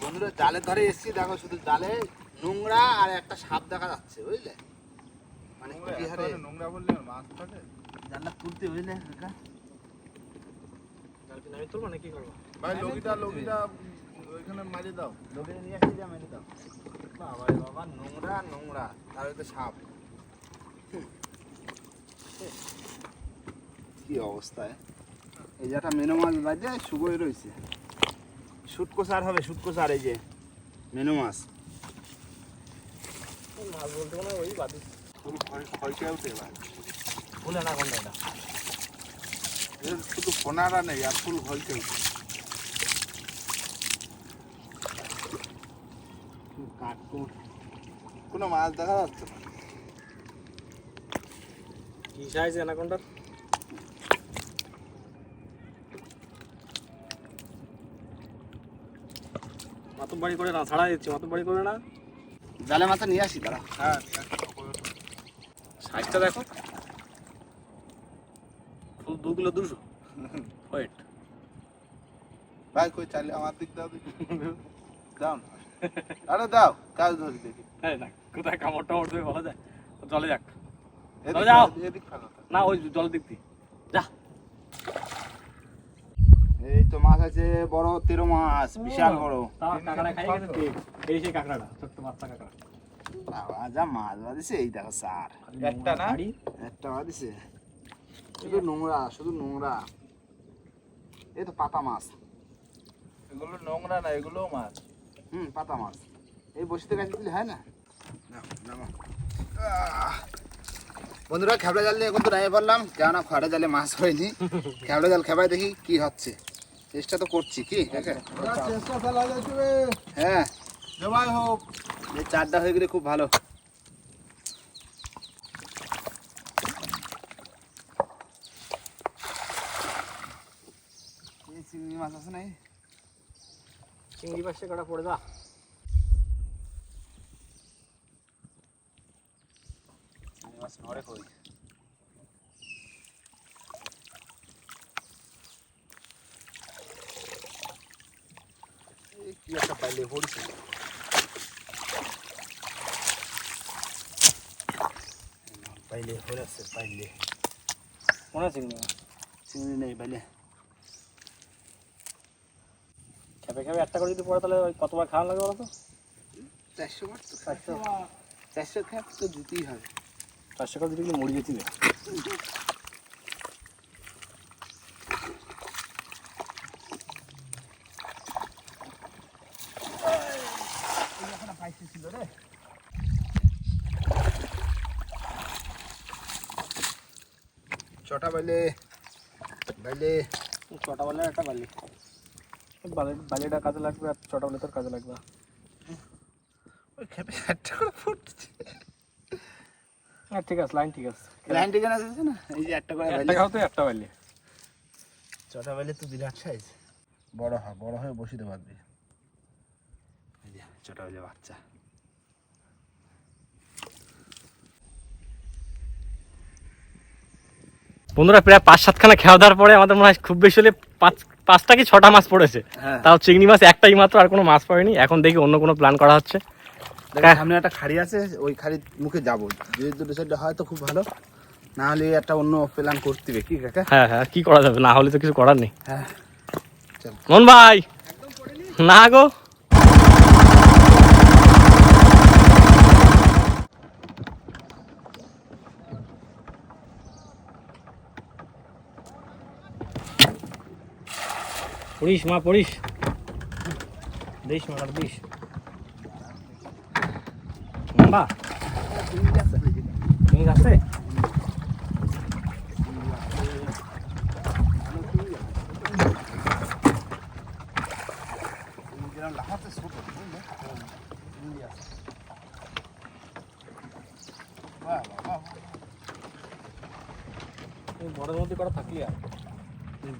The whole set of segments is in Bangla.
বন্ধুরা জালে ধরে এসছি দেখো শুধু জালে নোংরা আর একটা সাপ দেখা যাচ্ছে বুঝলে? মানে নোংরা বললে মাছ থাকে? জানলা তুলতে বুঝলে কাকা? কি নামি তুলবো করব? ভাই লগিটা লগিটা ওইখানে মারি দাও। লোকে নিয়ে আসছি যা মেরে দাও। বাবা বাবা নোংরা নোংরা। তার তো সাপ। হুম। কি অবস্থায় এই যে একটা মেনো মাছ বাজে শুকোই রয়েছে। শুটকোসার হবে শুটকোসার এই যে। মেনু মাছ। মাছ বলতে ওই বাদি ফুল খয়কে উঠে ভাই না কোনটা এটা। শুধু ফোনারা নেই আর ফুল উঠে। কোনো মাছ দেখা যাচ্ছে না। কি সাইজ অ্যানাকোন্ডার মাতব বাড়ি করে না ছাড়া দিচ্ছি মাতব বাড়ি করে না। জালে মাথা নিয়ে আসি দাঁড়া। হ্যাঁ সাইজটা দেখো। ফুল দু কিলো দুশো। ওয়েট ভাই কই চাইলে আমার দিক দাও দাও। না। আরে দাও কাজ ধরি দেখি। হ্যাঁ না কোথায় কামড় টামড় বলা যায়? জলে যাক। চলে যাও। ফেলো, এদিক ফেলো। না ওই জল দিক দিয়ে। যা। এই তো মাছ আছে বড় তেরো মাছ বিশাল বড়। তাও কাঁকড়া খাই গেছে ঠিক এই সেই কাঁকড়াটা ছোট্ট বাচ্চা কাঁকড়া। বাবা যা মাছ বাঁধিছে এই দেখো স্যার একটা না? একটা বাঁধিছে। শুধু নোংরা শুধু নোংরা। এই তো পাতা মাছ। এগুলো নোংরা না এগুলো মাছ। হুম পাতা মাছ। এই বসিতে কাছে দিলে হয় না! বন্ধুরা খেবড়া জাল নিয়ে এখন তো নাই পারলাম কেননা খড়া জালে মাছ হয়নি। খেবড়া জাল খেপায় দেখি কি হচ্ছে। চেষ্টা তো করছি কি? কাকা? চেষ্টা চালা যাচ্ছে হ্যাঁ। জবাই হোক। এই চারটা হয়ে গেলে খুব ভালো। এই চিংড়ি মাছ আছে নাই? চিংড়ি পাশে কাটা পড়ে যা। চিংড়ি মাছ নড়ে কই এই কি একটা পাইলে পড়ছে পাইলে আছে পাইলে। মনে আছে মাছ চিংড়ি নেই পাইলে। খেপে খেপে একটা করে যদি পড়ে তাহলে ওই কতবার খাওয়া লাগে বলো তো চারশো বার তো চারশো। চারশো খাপ তো জুতেই হবে। চারশো করে দিলে মরে যেতে পাইছে ছিল রে ছটা বাইলে বাইলে ছটা বলে একটা বালি বালি বালিটা কাজে লাগবে আর ছটা বলে তোর কাজে লাগবে। ওই খেপে একটা করে ফুটছে হ্যাঁ ঠিক আছে লাইন ঠিক আছে। লাইন টিকে আছে না? এই যে একটা করে একটা বাইলে খাও তো একটা বালি ছটা বাইলে তো বিরাট সাইজ বড় হয় বড় হয়ে বসিতে পারবি ছটা বাইলে বাচ্চা। বন্ধুরা প্রায় পাঁচ সাতখানা খেয়া দেওয়ার পরে আমাদের মনে হয় খুব বেশি হলে পাঁচ পাঁচটা কি ছটা মাছ পড়েছে। হ্যাঁ। তাও চিংড়ি মাছ একটাই মাত্র আর কোনো মাছ পড়েনি। এখন দেখি অন্য কোনো প্ল্যান করা হচ্ছে। সামনে একটা খাড়ি আছে ওই খাড়ির মুখে যাব। যদি দুটো সাইডে হয় তো খুব ভালো। না হলে একটা অন্য প্ল্যান করতে হবে কি কাকা? হ্যাঁ হ্যাঁ কি করা যাবে? না হলে তো কিছু করার নেই। হ্যাঁ মন ভাই! না গো! পড়িস মা পড়িস। দিস মা দিস। লম্বা ঠিক আছে? বড়ের মধ্যে করা থাকলি আর?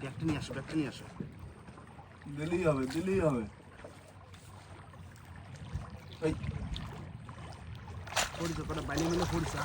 ব্যাগটা নিয়ে আসো ব্যাগটা নিয়ে আসো। দিলেই হবে দিলেই হবে। পড়িছে কটা বাইরে মিলে পড়িছে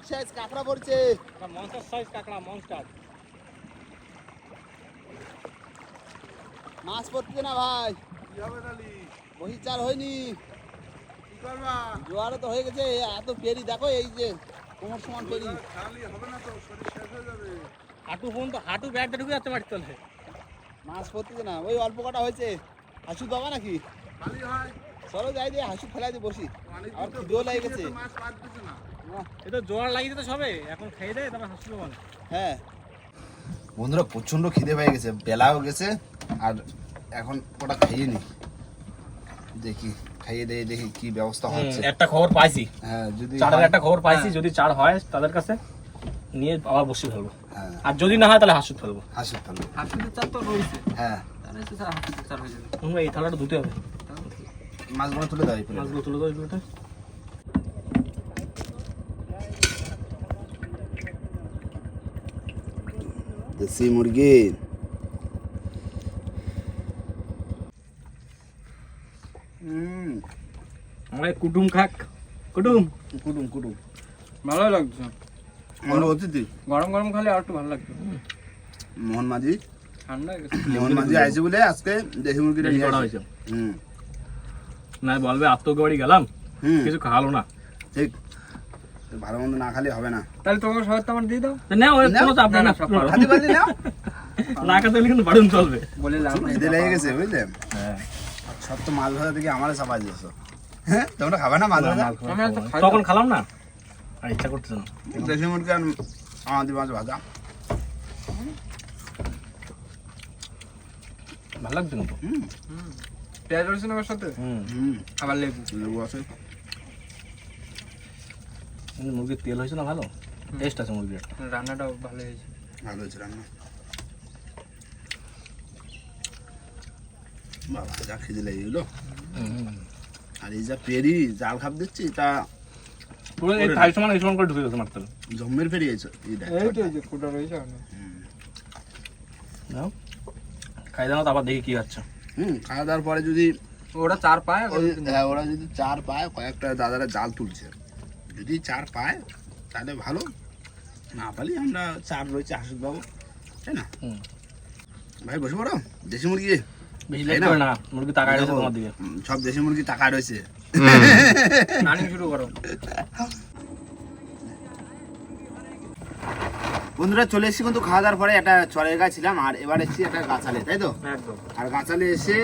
বিগ সাইজ কাঁকড়া পড়ছে। মনস্টার সাইজ কাঁকড়া মনস্টার মাছ পড়ছে না ভাই। কি হবে নালি বহি হয়নি। কি করবা? জোয়ারে তো হয়ে গেছে এত পেরি দেখো এই যে কোমর সমান পেরি খালি হবে না তো শরীর শেষ হয়ে যাবে। হাঁটু পর্যন্ত হাঁটু ব্যাগটা ঢুকে যাচ্ছে মাটির তলে। মাছ পড়তেছে না ওই অল্প কটা হয়েছে। হাসু বাবা নাকি? খালি হয়। চলো যাই দিয়ে হাসু ফেলাই দিয়ে বসি। আর খিদেও লেগে গেছে মাছ না। এটা জোয়ার লাগিয়ে দিতে সবে এখন খেয়ে দেয় তারপর হাসতে পারব হ্যাঁ। বন্ধুরা প্রচণ্ড খিদে পেয়ে গেছে বেলাও গেছে আর এখন ওটা খাইয়ে নি। দেখি খাইয়ে দিয়ে দেখি কি ব্যবস্থা হচ্ছে। একটা খবর পাইছি। হ্যাঁ যদি চারের একটা খবর পাইছি হ্যাঁ, যদি চার হয় তাদের কাছে নিয়ে আবার বসে ফেলব। হ্যাঁ। আর যদি না হয় তাহলে হাসুত ফেলব। হাসু তাহলে হাসুতের চার তো রয়েছে। হ্যাঁ। তোমরা এই থালাটা ধুতে হবে। মাছগুলো তুলে দাও মাছগুলো তুলে দাও এগুলোতে দেশি মুরগি হুম। আমার কুটুম খাক। কুটুম। কুটুম কুটুম। ভালো লাগছে। আমার অতিথি গরম গরম খালে আর একটু ভালো লাগছে। মোহন মাঝি? ঠান্ডা মোহন মাঝি আইছে বলে আজকে দেশি মুরগিটা নিয়ে করা আসছে হয়েছে? হুম। না বলবে আত্মকে বাড়ি গেলাম। হুম। কিছু খাওয়ালো না। ঠিক। ভালো মন্দ না খালে হবে না। তাহলে তোমাকে সবাই আমার দিয়ে দাও। না। কোনো চাপ নেই না খাতে পারলি না না খাতে হলে কিন্তু বাড়ুন চলবে। বলে লাভ নেই। লেগে গেছে বুঝলে? হ্যাঁ। সব তো মাছ ভাজা থেকে আমারে চাপাই দিয়েছ হ্যাঁ? তোমরা খাবে না তো খাই তখন খালাম না? আর ইচ্ছা করতেছে না। দেশি মুরগি আর আমাদের মাছ ভাজা। ভালো লাগছে কিন্তু। হুম। পেঁয়াজ রসুন আমার সাথে? হুম। আবার লেবু। লেবু আছে। মুরগির তেল হয়েছে না ভালো? টেস্ট আছে মুরগির রান্নাটাও ভালো হয়েছে। ভালো হয়েছে রান্না। বাবা যা খিদে লেগে গেলো। আর এই যা পেরি জাল খাপ দিচ্ছি তা পুরো এই থাই সমান এই সমান করে ঢুকে গেছে মারতে জম্মের পেরি গেছে এই দেখ এই তো যে কুটা রয়েছে না। খাই দাও আবার দেখি কি হচ্ছে। হুম খাওয়া দাওয়ার পরে যদি ওরা চার পায় হ্যাঁ ওরা যদি চার পায় কয়েকটা দাদারা জাল তুলছে। যদি চার পায় তাহলে ভালো। না পালি আমরা চার রয়েছে হাসুদ বাবু তাই না? হুম। ভাই বসে পড়ো। দেশি মুরগি? বেশি না? মুরগি টাকা আছে তোমার দিকে। সব দেশি মুরগি টাকা রয়েছে। রানিং শুরু করো। বন্ধুরা চলে এসেছি কিন্তু খাওয়া দাওয়ার পরে। একটা চরের গাছ ছিলাম আর এবার এসেছি একটা গাছালে তাই তো? একদম। আর গাছালে এসে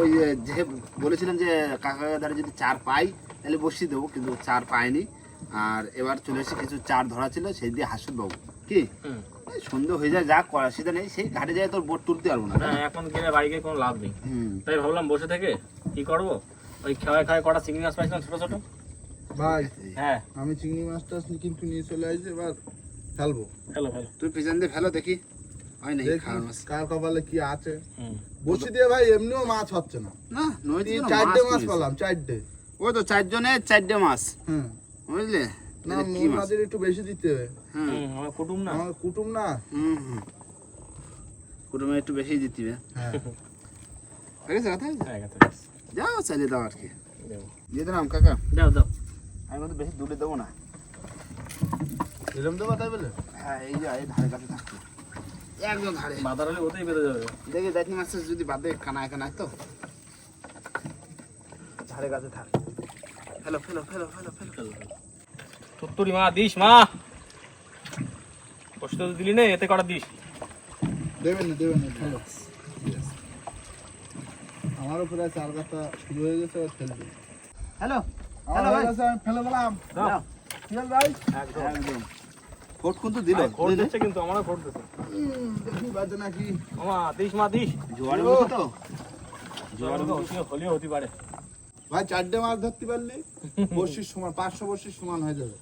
ওই যে বলেছিলাম যে কাকা দ্বারা যদি চার পাই তাহলে বসিয়ে দেবো কিন্তু চার পাইনি। আর এবার চলে এসে কিছু চার ধরা ছিল সেই দিয়ে হাসুদ বাবু কি? হুম। হয়ে যায় যা করার সেটা নেই। সেই ঘাটে যায় তোর বোট তুলতে পারব না। না এখন গেলে বাড়ি গিয়ে কোনো লাভ নেই। তাই ভাবলাম বসে থেকে কি করব? ওই খাওয়ায় খাওয়ায় কটা চিংড়ি মাছ পাইছিলাম ছোট ছোট। ভাই হ্যাঁ। আমি চিংড়ি মাছটা কিন্তু নিয়ে চলে আসছি এবার ফেলব। হ্যালো হ্যালো তুই পিছন দিয়ে ফেলো দেখি। হয় মাছ? কার কপালে কি আছে। বসি দিয়ে ভাই এমনিও মাছ হচ্ছে না। না নদী চারটে মাছ পেলাম চারটে। ওই তো চারজনে চারটে মাছ। হুম। বুঝলে? না একটু বেশি দিতে হবে। হুম। হুম, আমার কুটুম না। আমার কুটুম না? হুম হুম। কুটুমে একটু বেশি দিতে হবে। হ্যাঁ। ঠিক আছে কথা যাও চালিয়ে দাও আর কি দিয়ে দিলাম কাকা। দাও দাও। আমি কিন্তু বেশি দূরে দেবো না। এরম দেবো তাই বলে? হ্যাঁ এই যে এই ধারে কাছে থাকতো একদম ধারে। হলে ওতেই বেঁধে যাবে। দেখি দেখি মাছের যদি বাদে কানায় কানায় তো। ধারে কাছে থাক। ফেলো ফেলো ফেলো ফেলো ফেলো। তুত্তুরি মা দিস মা। কষ্ট তো দিলি নে এতে কটা দিস? দেবেন না দেবেন না ভালো আমারও প্রায় চার কাটা শুরু হয়ে গেছে আর ফেলবে। হ্যালো হ্যালো ভাই। আমি ফেলে দিলাম। দাও। ভাই? একদম। কোট কিন্তু দিল। খোট দিচ্ছে কিন্তু আমারও খোট দিচ্ছে। দেখি বাজে নাকি। মামা দিস মা দিস। জোয়ারে বসে তো? জোয়ার হলেও হতে পারে। ভাই চারটে মাছ ধরতে পারলি বর্ষির সমান পাঁচশো বর্ষির সমান হয়ে যাবে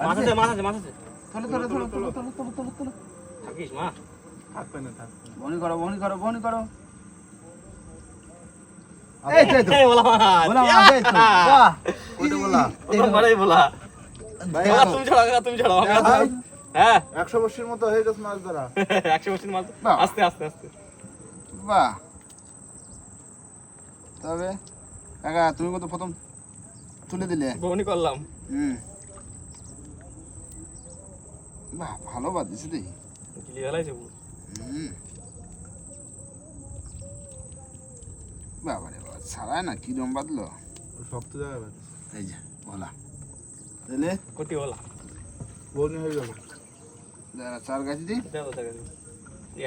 মাছ আছে মাছ আছে মাছ আছে থলো থলো থলো থলো থলো থলো থলো থলো থাকিস মা থাকবে না থাকবে বনি করো বনি করো বনি করো এই তো, এই তো। এই বলা বলা এই তো। বাহ, ওইটা বলা। প্রথমবারেই বলা ভাই, তুমি কাকা, তুমি আসব। হ্যাঁ। একশো বর্ষির মতো হয়ে গেছে মাছ ধরা। একশো বছর মাছ আস্তে আস্তে আস্তে। বাহ। তবে কাকা তুমি কত প্রথম তুলে দিলে? বউনি করলাম। হুম। বাহ ভালো বাদ দিছে দেখি গিলি গেলাইছে হুম। বাবারে বাবা ছাড়ায় না কিরম বাদলো সব তো জায়গায় বাদ এই যে বলা তাহলে? কোটি হলা বনি হয়ে গেল যারা চার গাছি দি।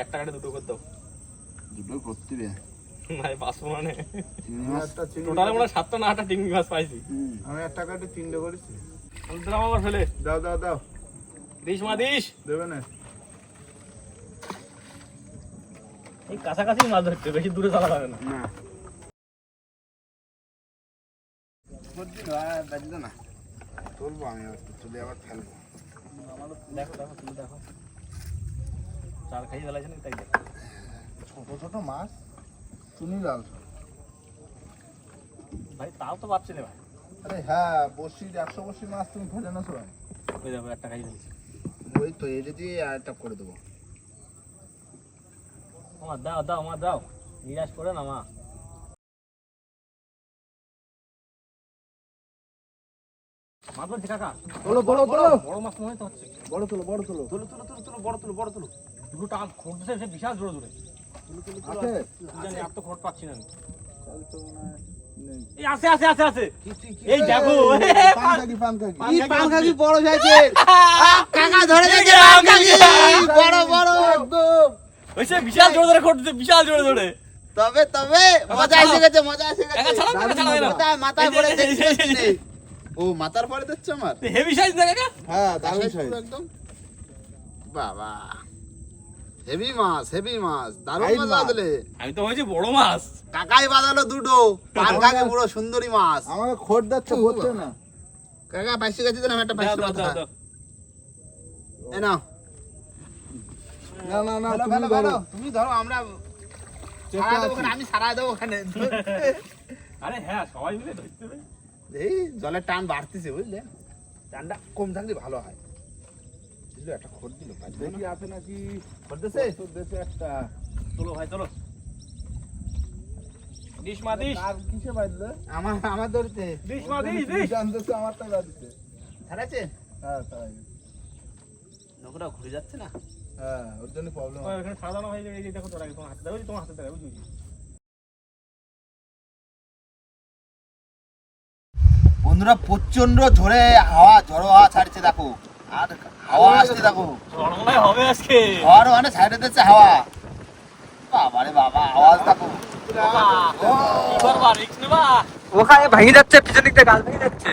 একটা কাটে দুটো করে দাও। দুটো করতে হবে ভাই পাঁচশো মানে। চিংড়ি চিংড়ি টোটালে মনে হয় সাতটা না আটটা টিঙ্গি মাছ পাইছি। আমি একটা কাটে তিনটে করেছি। দিলাম আমার ফেলে। দাও দাও দাও। দিস মা দিস। দেবে না। এই কাছাকাছি মাছ ধরতে বেশি দূরে চলা যাবে না। না। তুলবো আমি আবার তুলে আবার ফেলব। দেখো দেখো তুমি দেখো। চার খাই ফেলাইছে না তাই দেখো। ছোট ছোট মাছ চুনি লাল ভাই তাও তো পাচ্ছি না ভাই। আরে হ্যাঁ বসির একশো বসির মাছ তুমি ফেলে না সবাই ওই দেখো একটা খাই ফেলছি। ওই তো এটা দিয়ে আরেকটা করে দেবো। আমার দাও দাও আমার দাও। নিরাশ করে না মা। মাছ বলছি কাকা। তোলো তোলো তোলো। বড় মাছ মনে হচ্ছে। বড় তোলো বড় তোলো। তুলো তুলো তুলো তুলো বড় তুলো বড় তুলো। দুটো টান খোট সে বিশাল জোরে জোরে। আছে? জানি আর তো খোট পাচ্ছি না আমি। তাহলে তো নেই। এই আছে আছে আছে আছে। এই দেখো। পান পান কাকি পান কাকি, পান কাকি বড় সাইজের কাকা ধরে এই পান কাকি। বড় বড়। একদম। ওই বিশাল জোরে জোরে খোট বিশাল জোরে জোরে। তবে তবে মজা এসে গেছে মজা এসে গেছে। মাথায় মাথায় পড়ে ও মাথার পরে দিচ্ছে আমার? হেভি সাইজ না কাকা হ্যাঁ দারুণ সাইজ একদম। বাবা হেভি মাছ হেভি মাছ দারুণ মাছ মাছ। বাদলে। আমি তো হয়েছি বড় মাছ। কাকাই বাদালো দুটো পান কাকে পুরো সুন্দরী মাছ? আমাকে খোট দিচ্ছে হচ্ছে না। কাকা বাইশে গেছে দিলাম একটা বাইশে দাও দাও দাও এ নাও। না না না তুমি ধরো। তুমি ধরো আমরা আমি সারা দেবো ওখানে। আরে হ্যাঁ সবাই মিলে ধরতে হবে। এই জলের টান বাড়তেছে বুঝলে? টানটা কম থাকলে ভালো হয়। বুঝলো একটা খোট দিল দেখি আছে নাকি দেশে একটা। চলো ভাই চলো। মা আর কিসে বাজলে? আমার মা জানতেছে আমারটা বাজছে হ্যাঁ তাই নৌকোটা ঘুরে যাচ্ছে না? হ্যাঁ ওর জন্য প্রবলেম ওখানে সাজানো হয়ে যায় এই যে দেখো তোরা তোমার হাতে দেখো তোমার হাতে দেখো বুঝি বন্ধুরা প্রচণ্ড ঝড়ে হাওয়া ঝড়ো হাওয়া ছাড়ছে দেখো। আর হাওয়া আসছে দেখো। হবে আজকে। হাওয়ার মানে সাইডে দিচ্ছে হাওয়া। বাবারে বাবা আওয়াজ দেখো। বা ওখানে ভেঙে যাচ্ছে পিছন দিক থেকে গাছ ভেঙে যাচ্ছে।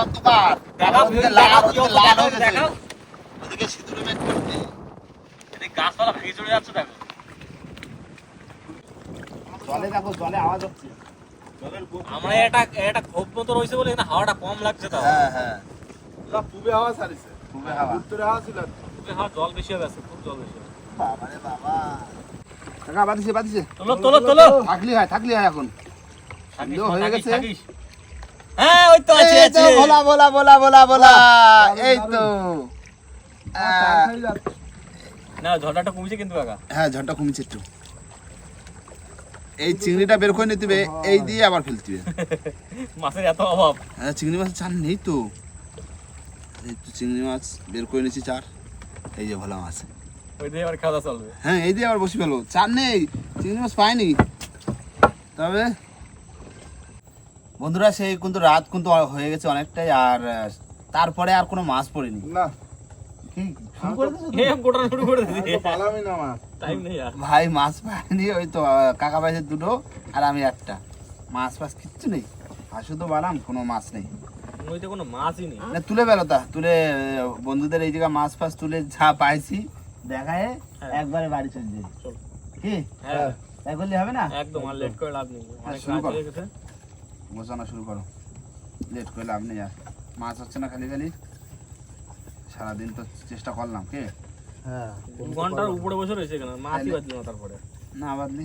অন্ধকার লাল হয়ে গেছে। ওদিকে সিঁদুরে গাছপালা ভেঙে চলে যাচ্ছে দেখো। জলে দেখো জলে আওয়াজ হচ্ছে। আমরা এটা এটা ক্ষোভ মতো রয়েছে বলে এখানে হাওয়াটা কম লাগছে তাও। হ্যাঁ হ্যাঁ। পূবে হাওয়া ছাড়িছে। খুবই হাওয়া। উত্তরে হাওয়া ছিল ওখানে হাওয়া জল বেশি হবে খুব জল বেশি হবে। বাবারে বাবা কাকা বাদিছে বাদিছে তোলো তোলো তোলো। থাকলি হয় থাকলি হয় এখন। থাকিস, হয়ে গেছে। হ্যাঁ ওই তো আছে তো আছে বলা বলা বলা বলা বলা এই তো। না ঝড়টা কমেছে কিন্তু কাকা। হ্যাঁ ঝড়টা কমেছে একটু। এই চিংড়িটা বের করে নিতে এই দিয়ে আবার ফেলতে হবে মাছের এত অভাব। হ্যাঁ চিংড়ি মাছের চার নেই তো। এই তো চিংড়ি মাছ বের করে নিয়েছি চার। এই যে ভোলা মাছ। ওই দিয়ে আবার খাওয়া চলবে। হ্যাঁ এই দিয়ে আবার বসে ফেলো চার নেই চিংড়ি মাছ পাইনি। তবে বন্ধুরা সেই কিন্তু রাত কিন্তু হয়ে গেছে অনেকটাই আর তারপরে আর কোনো মাছ পড়েনি। না। ভাই মাছ পাইনি ওই তো কাকা পাইছে দুটো আর আমি একটা। মাছ ফাছ কিচ্ছু নেই। আর শুধু বাড়াম কোনো মাছ নেই। কোনো মাছই নেই। না তুলে বেরো তা তুলে বন্ধুদের এই জায়গায় মাছ ফাছ তুলে যা পাইছি দেখায় হ্যাঁ। একবারে বাড়ি চলে যাই। কি? হ্যাঁ। তাই করলে হবে না? একদম আর লেট করে লাভ নেই। শুরু কাজ কর। হয়ে গেছে। গোছানো শুরু করো। লেট করে লাভ নেই আর। মাছ হচ্ছে না খালি খালি? সারাদিন তো চেষ্টা করলাম কে? হ্যাঁ। ঘণ্টার উপরে বসে রয়েছে এখানে মাছই বাজলো না তারপরে? না বাদলি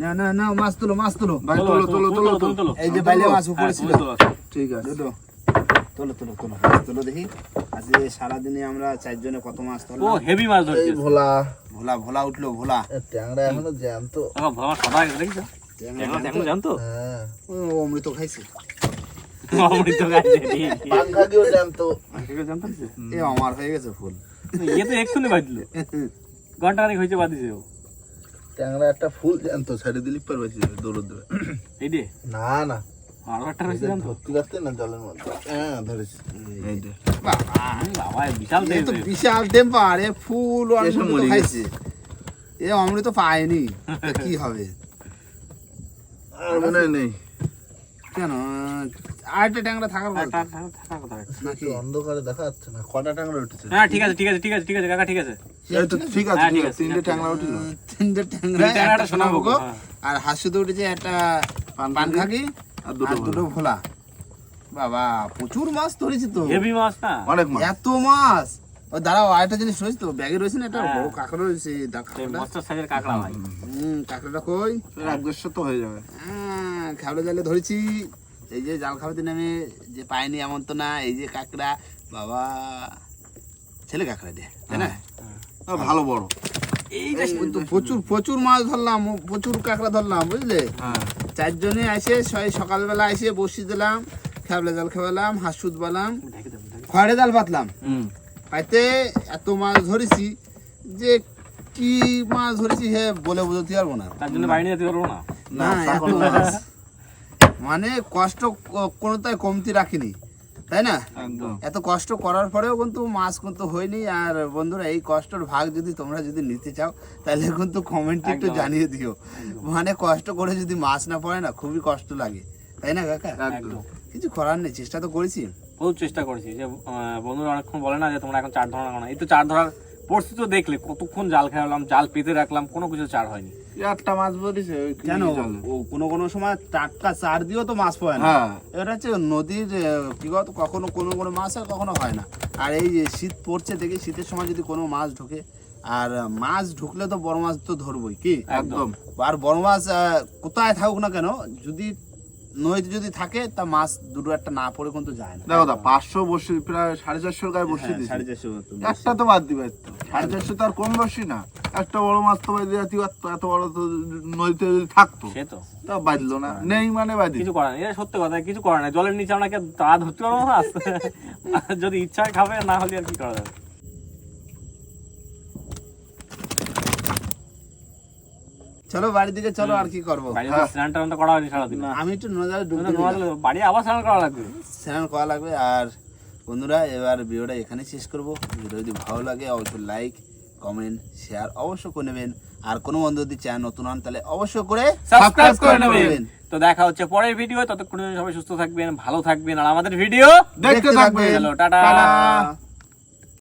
না না না মাছ তুলো মাছ তুলো। ভাই তোলো, তোলো তোলো তোলো, তোলো তোলো, তোলো। তোলো। এই যে বাইলে মাছ উপরে হ্যাঁ, ছিল। ঠিক আছে। দুটো তোলো তোলো তোলো তোলো দেখি। আজকে সারাদিনে আমরা চারজনে কত মাছ ও হেভি মাছ ধরছে ভোলা। ভোলা ভোলা উঠল ভোলা। ট্যাংরা এখনও জ্যান্ত। আমার ভোলা সাদা গেছে দেখছ? এখন জানতো হ্যাঁ। অমৃত খাইছে। অমৃত জ্যান্ত। এ আমার হয়ে গেছে ফুল। ইয়ে তো এক্ষুনি বাজলো ঘণ্টা খানিক হয়েছে বাদিছে ও। ট্যাংরা একটা ফুল জ্যান্ত ছেড়ে দিলি পার বেশি যাবে দৌড় দেবে। এই দিয়ে না না। আরও একটা রয়েছে জানতো? ধরতে পারতে না জলের মধ্যে? হ্যাঁ ধরেছি। এই যে। বাবা বাবা বিশাল তো বিশাল ফুল অমৃত। খাইছে। এ অমৃত পায়নি। কি হবে? আর মনে হয় নেই। কেন? আরেকটা ট্যাংরা থাকার কথা। কথা। নাকি? অন্ধকারে দেখা যাচ্ছে না? কটা ট্যাংরা উঠেছে? হ্যাঁ ঠিক আছে ঠিক আছে ঠিক আছে ঠিক আছে কাকা ঠিক আছে। এই তো ঠিক আছে হ্যাঁ, ঠিক আছে তিনটে ট্যাংরা উঠিল তিনটে ট্যাংরা। তিনটে ট্যাংরা, একটা একটা সোনাভোগ, সোনাভোগ হ্যাঁ। আর হাসুতে উঠেছে একটা পান খাকি। আর দুটো দুটো ভোলা। বাবা প্রচুর মাছ ধরেছি তো। হেভি মাছ না? অনেক মাছ। এত মাছ। ও দাঁড়াও আরেকটা জিনিস রয়েছে তো ব্যাগে রয়েছে না একটা হ্যাঁ। বড় কাঁকড়া রয়েছে কাঁকড়া সাইজের কাঁকড়া ভাই। হুম কাঁকড়াটা কই? এক তো হয়ে যাবে। হ্যাঁ, খাবড়া জালে ধরেছি। এই যে জাল খাবাতে নেমে যে পাইনি এমন তো না এই যে কাঁকড়া বাবা ছেলে কাঁকড়া দিয়ে তাই না? ভালো বড়। এই এই তো প্রচুর প্রচুর মাছ ধরলাম প্রচুর কাঁকড়া ধরলাম বুঝলে? হ্যাঁ। চারজনে এসে ছয় সকালবেলা এসে বসি দিলাম খেবলা জাল খেলাম হাঁসুদ বালাম খড়ে জাল পাতলাম। পাইতে এত মাছ ধরেছি যে কি মাছ ধরেছি হে বলে বুঝতে পারব না। তার জন্য বাইরে যেতে পারব না? না মানে কষ্ট কোনোটাই কমতি রাখিনি তাই না? এত কষ্ট করার পরেও কিন্তু মাছ কিন্তু হয়নি আর বন্ধুরা এই কষ্টের ভাগ যদি তোমরা যদি নিতে চাও তাহলে কিন্তু কমেন্টে একটু জানিয়ে দিও। মানে কষ্ট করে যদি মাছ না পড়ে না খুবই কষ্ট লাগে তাই না কাকা? একদম। কিছু করার নেই চেষ্টা তো করেছি। বহুত চেষ্টা করেছি। যে আহ, বন্ধুরা অনেকক্ষণ বলে না যে তোমরা এখন চার ধরা না এই তো চার ধরার পরিস্থিতি তো দেখলে কতক্ষণ জাল খেলাম জাল পেতে রাখলাম কোনো কিছু চার হয়নি। একটা মাছ কি কেন? ও কোনো কোনো সময় টাটকা চার দিয়েও তো মাছ পড়ে না। হ্যাঁ। এটা হচ্ছে নদীর কি বলতো কখনো কোনো কোনো মাছ আর কখনো হয় না। আর এই যে শীত পড়ছে দেখি শীতের সময় যদি কোনো মাছ ঢোকে আর মাছ ঢুকলে তো বড় মাছ তো ধরবই কি? একদম। আর বড় মাছ আহ, কোথায় থাকুক না কেন যদি নদীতে যদি থাকে তা মাছ দুটো একটা না পড়ে কিন্তু যায় না। দেখো দা পাঁচশো বসে প্রায় সাড়ে চারশোর গায়ে বসে হ্যাঁ, দিছে সাড়ে চারশো একটা তো বাদ দিবে সাড়ে চারশো তো আর কম বসি না। একটা বড় মাছ তো বাইরে জাতি এত বড় তো নদীতে যদি থাকতো সে তো। তা বাঁধলো না। নেই মানে বাঁধি কিছু করার নেই। সত্যি কথা কিছু করার নেই। জলের নিচে আমরা কি আর তা ধরতে পারব মাছ যদি ইচ্ছা খাবে না হলে আর কি করা যাবে? চলো বাড়ির দিকে চলো আর কি করব। স্নান টান করা হয়নি সারাদিন। আমি একটু নজারে ডুব বাড়ি আবার স্নান করা লাগবে? স্নান করা লাগবে। আর বন্ধুরা এবার ভিডিওটা এখানে শেষ করব। ভিডিও যদি ভালো লাগে অবশ্যই লাইক কমেন্ট শেয়ার অবশ্যই করে নেবেন। আর কোনো বন্ধু যদি চ্যানেল নতুন হন তাহলে অবশ্যই করে সাবস্ক্রাইব করে নেবেন। তো দেখা হচ্ছে পরের ভিডিও। ততক্ষণ সবাই সুস্থ থাকবেন ভালো থাকবেন আর আমাদের ভিডিও দেখতে থাকবে চলো টাটা। টাটা।